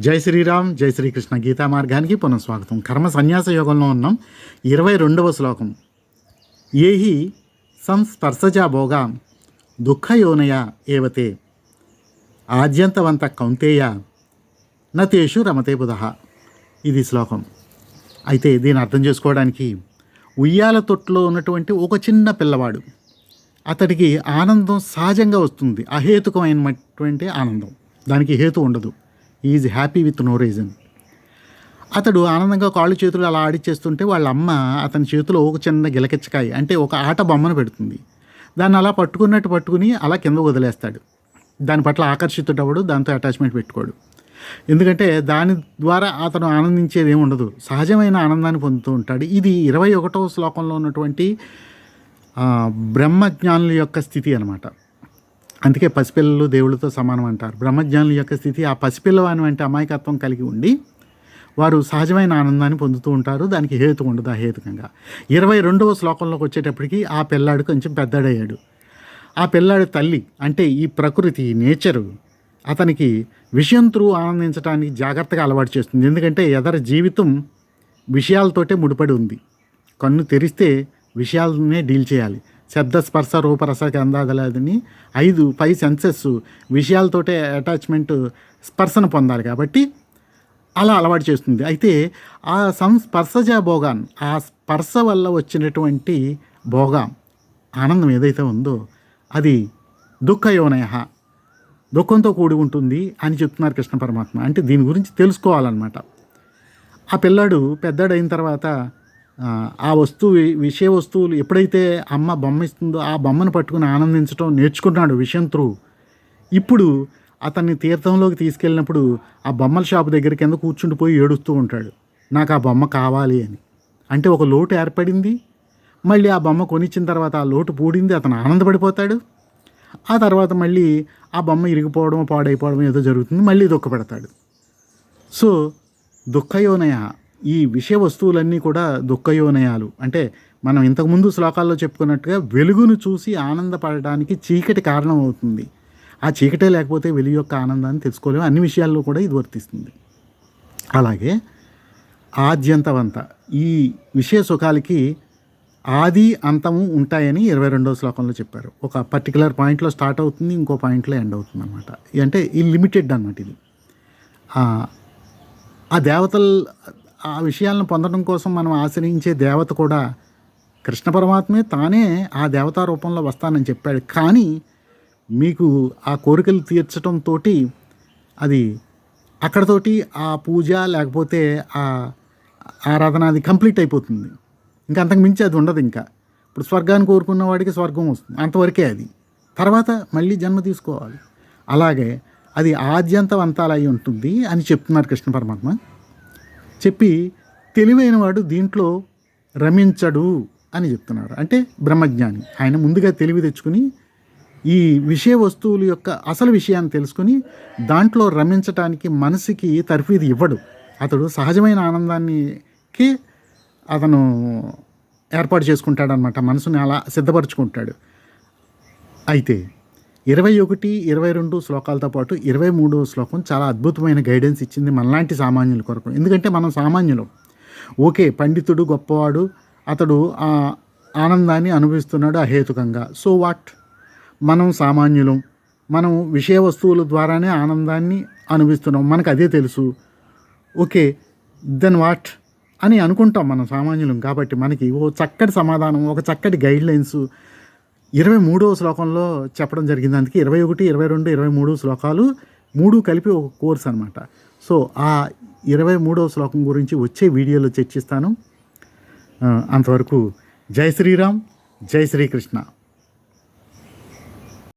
జై శ్రీరామ్ జై శ్రీకృష్ణ గీతా మార్గానికి పునఃస్వాగతం కర్మ సన్యాస యోగంలో ఉన్నాం. ఇరవై రెండవ శ్లోకం. ఏహి సంస్పర్శజా భోగా దుఃఖయోనయ ఏవతే. ఆద్యంతవంత కౌంతేయ నతేషు రమతే బుధ. ఇది శ్లోకం. అయితే దీన్ని అర్థం చేసుకోవడానికి ఉయ్యాల తొట్టులో ఉన్నటువంటి ఒక చిన్న పిల్లవాడు అతడికి ఆనందం సహజంగా వస్తుంది. అహేతుకమైనటువంటి ఆనందం. దానికి హేతు ఉండదు. Is happy with no reason అతడు ఆనందంగా కాళ్ళు చేతులు అలా ఆడిచ్చేస్తుంటే వాళ్ళ అమ్మ అతని చేతిలో ఒక చిన్న గిలకెచ్చకాయ అంటే ఒక ఆట బొమ్మను పెడుతుంది. దాన్ని అలా పట్టుకున్నట్టు పట్టుకుని అలా కింద వదిలేస్తాడు. దాని పట్ల ఆకర్షితుడవడు దాంతో అటాచ్మెంట్ పెట్టుకోడు. ఎందుకంటే దాని ద్వారా అతను ఆనందించేది ఏమి ఉండదు. సహజమైన ఆనందాన్ని పొందుతూ ఉంటాడు. ఇది ఇరవై ఒకటవ శ్లోకంలో ఉన్నటువంటి బ్రహ్మజ్ఞానుల యొక్క స్థితి అనమాట అందుకే పసిపిల్లలు దేవుళ్ళతో సమానం అంటారు. బ్రహ్మజ్ఞానుల యొక్క స్థితి ఆ పసిపిల్లవాని వంటి అమాయకత్వం కలిగి ఉండి వారు సహజమైన ఆనందాన్ని పొందుతూ ఉంటారు. దానికి హేతు ఉండదు అహేతుకంగా ఇరవై రెండవ శ్లోకంలోకి వచ్చేటప్పటికి ఆ పిల్లాడు కొంచెం పెద్దడయ్యాడు. ఆ పిల్లాడి తల్లి అంటే ఈ ప్రకృతి నేచరు అతనికి విషయం త్రూ ఆనందించడానికి జాగ్రత్తగా అలవాటు చేస్తుంది. ఎందుకంటే ఎదర జీవితం విషయాలతోటే ముడిపడి ఉంది. కన్ను తెరిస్తే విషయాలనే డీల్ చేయాలి. శబ్ద స్పర్శ రూపరస గంధాదలని ఐదు ఫైవ్ సెన్సెస్ విషయాలతోటే అటాచ్మెంట్ స్పర్శను పొందాలి కాబట్టి అలా అలవాటు చేస్తుంది. అయితే ఆ సంస్పర్శజ భోగాన్ ఆ స్పర్శ వల్ల వచ్చినటువంటి భోగం ఆనందం ఏదైతే ఉందో అది దుఃఖయోనయ దుఃఖంతో కూడి ఉంటుంది అని చెప్తున్నారు కృష్ణ పరమాత్మ. అంటే దీని గురించి తెలుసుకోవాలన్నమాట. ఆ పిల్లాడు పెద్దడైన తర్వాత ఆ, వస్తువు విషయ వస్తువులు ఎప్పుడైతే అమ్మ బొమ్మ ఇస్తుందో ఆ బొమ్మను పట్టుకుని ఆనందించడం నేర్చుకున్నాడు విషయం త్రూ. ఇప్పుడు అతన్ని తీర్థంలోకి తీసుకెళ్ళినప్పుడు ఆ బొమ్మల షాప్ దగ్గర కింద కూర్చుండిపోయి ఏడుస్తూ ఉంటాడు. నాకు ఆ బొమ్మ కావాలి అని. అంటే ఒక లోటు ఏర్పడింది. మళ్ళీ ఆ బొమ్మ కొనిచ్చిన తర్వాత ఆ లోటు పూడింది. అతను ఆనందపడిపోతాడు. ఆ తర్వాత మళ్ళీ ఆ బొమ్మ ఇరిగిపోవడం పాడైపోవడం ఏదో జరుగుతుంది. మళ్ళీ దుఃఖపడతాడు. సో దుఃఖయోనయ ఈ విషయ వస్తువులన్నీ కూడా దుఃఖయోనయాలు. అంటే మనం ఇంతకుముందు శ్లోకాల్లో చెప్పుకున్నట్టుగా వెలుగును చూసి ఆనందపడడానికి చీకటి కారణం అవుతుంది ఆ చీకటే లేకపోతే వెలుగు యొక్క ఆనందాన్ని తెలుసుకోలేము. అన్ని విషయాల్లో కూడా ఇది వర్తిస్తుంది. అలాగే ఆద్యంతవంత. ఈ విషయ సుఖాలకి ఆది అంతము ఉంటాయని ఇరవై రెండవ శ్లోకంలో చెప్పారు. ఒక పర్టికులర్ పాయింట్లో స్టార్ట్ అవుతుంది ఇంకో పాయింట్లో ఎండ్ అవుతుంది అనమాట అంటే ఈ లిమిటెడ్ అనమాట ఇది. ఆ, ఆ దేవతలు ఆ విషయాలను పొందడం కోసం మనం ఆశ్రయించే దేవత కూడా కృష్ణ పరమాత్మే తానే ఆ దేవతా రూపంలో వస్తానని చెప్పాడు. కానీ మీకు ఆ కోరికలు తీర్చడంతో అది అక్కడతోటి ఆ పూజ లేకపోతే ఆ ఆరాధన అది కంప్లీట్ అయిపోతుంది. ఇంకా అంతకు మించి అది ఉండదు ఇంకా. ఇప్పుడు స్వర్గాన్ని కోరుకున్న వాడికి స్వర్గం వస్తుంది. అంతవరకే అది. తర్వాత మళ్ళీ జన్మ తీసుకోవాలి. అలాగే అది ఆద్యంతవంతాలు అయి ఉంటుంది అని చెప్తున్నారు కృష్ణ పరమాత్మ. చెప్పి తెలివైన వాడు దీంట్లో రమించడు అని చెప్తున్నారు అంటే బ్రహ్మజ్ఞాని. ఆయన ముందుగా తెలివి తెచ్చుకుని ఈ విషయ వస్తువుల యొక్క అసలు విషయాన్ని తెలుసుకుని దాంట్లో రమించటానికి మనసుకి తర్ఫీదు ఇవ్వడు. అతడు సహజమైన ఆనందానికి అతను ఏర్పాటు చేసుకుంటాడనమాట మనసుని అలా సిద్ధపరచుకుంటాడు. అయితే ఇరవై ఒకటి ఇరవై రెండు శ్లోకాలతో పాటు ఇరవై మూడవ శ్లోకం చాలా అద్భుతమైన గైడెన్స్ ఇచ్చింది మనలాంటి సామాన్యుల కొరకు. ఎందుకంటే మనం సామాన్యులం. ఓకే పండితుడు గొప్పవాడు అతడు ఆ ఆనందాన్ని అనుభవిస్తున్నాడు అహేతుకంగా. So what? మనం సామాన్యులం. మనం విషయ వస్తువుల ద్వారానే ఆనందాన్ని అనుభవిస్తున్నాం. మనకు అదే తెలుసు. ఓకే దెన్ వాట్ అని అనుకుంటాం మనం సామాన్యులం కాబట్టి మనకి. ఓ చక్కటి సమాధానం ఒక చక్కటి గైడ్లైన్స్ ఇరవై మూడవ శ్లోకంలో చెప్పడం జరిగింది. అందుకే ఇరవై ఒకటి ఇరవై రెండు ఇరవై మూడు శ్లోకాలు మూడు కలిపి ఒక కోర్స్ అనమాట సో ఆ ఇరవై మూడవ శ్లోకం గురించి వచ్చే వీడియోలో చర్చిస్తాను. అంతవరకు జై శ్రీరామ్ జై శ్రీకృష్ణ.